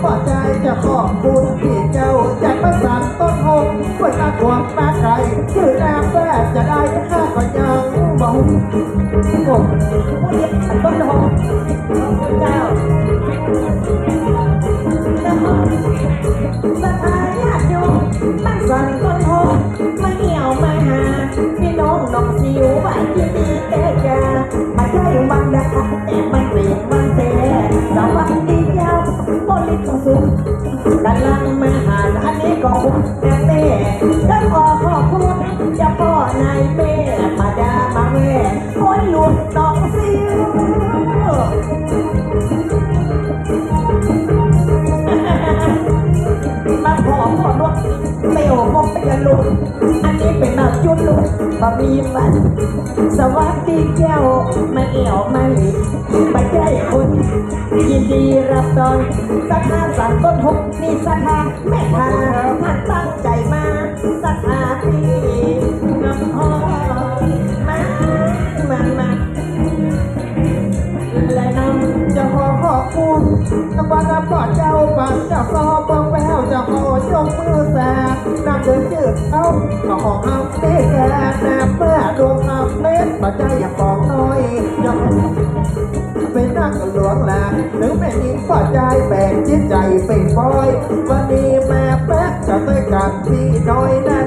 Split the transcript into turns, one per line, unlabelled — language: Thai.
ขอใจจะขอบคุณที่เจ้าจากปรสามต้นหงเพื่อตาขวางตาไก่คือแรงแฝดจะได้ค่าก็ยังบอก
ผม กำลังมาหาอันนี้ก็คุณแม่แม่ก็ขอขอบคุณจ้าพ่อนายแม่มาดามาแม่โอ้ยหลุดน้องสิวมาขอขอรถไม่โอ้พกไปกันลุงอันนี้เป็นแบบจุดลุงบะมีมัน สวัสดีแก้วมาเอี่ยวมาหลีมาใจคุณ ยินดีรับตอนสัทธาสั่งต้นหกนี่สัทธาแม่ทาท่านตั้งใจมาสัทธาพี่นำพอมามามา
และนำจะขอขอบคุณกับวันรับกอดเจ้าปังเจ้าซอปองแววเจ้าขอยกมือแสกนำเดินจืดเอาก็ขอเอาได้แก่แนบเมื่อ เป็นนักหลวงแหละถึงแม่หญิงฝ่าใจแบ่งจิตใจเป็นปอย วันนี้แม่แป๊กจะได้กันพี่น้อยนะ